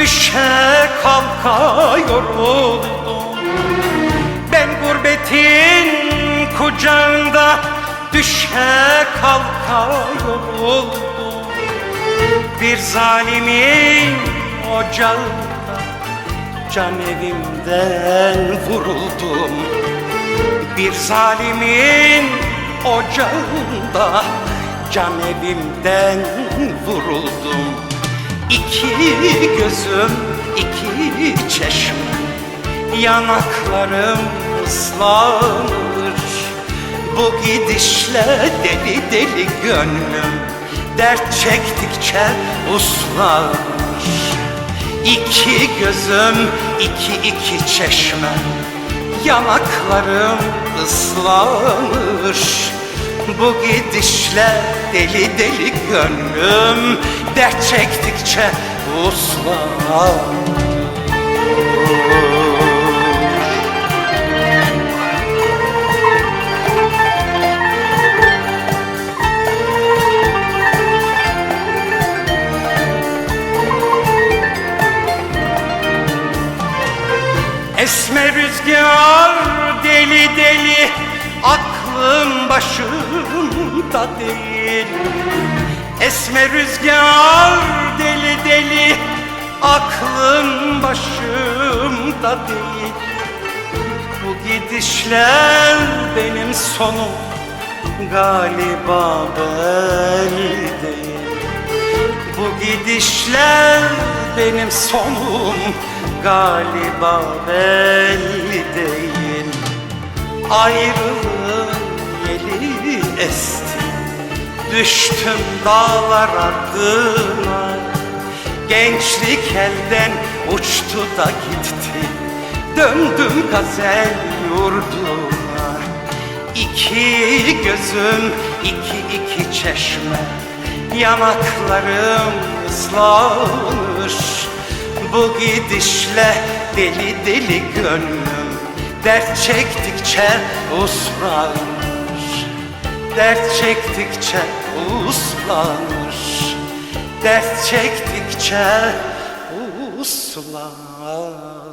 düşe kalka yoruldum Ben gurbetin kucağında düşe kalka yoruldum Bir zalimin ocağında can evimden vuruldum. Bir zalimin ocağında can evimden vuruldum İki gözüm, iki çeşme. Yanaklarım ıslanır Bu gidişle deli deli gönlüm Dert çektikçe uslanır İki gözüm, iki iki çeşme. Yanaklarım ıslanır Bu gidişle deli deli gönlüm Dert çektikçe uslanır Esme rüzgar deli deli Aklım başımda değil. Esme rüzgar deli deli Aklım başımda değil. Bu gidişler benim sonum Galiba belli değil bu gidişler benim sonum galiba belli değil. Ayrılığın yeli esti. Düştüm dağlar ardına. Gençlik elden uçtu da gitti. Döndüm gazel yurduna İki gözüm, iki iki çeşme. Yanaklarım ıslanır Bu gidişle deli deli gönlüm Dert çektikçe uslanır Dert çektikçe uslanır. Dert çektikçe uslanır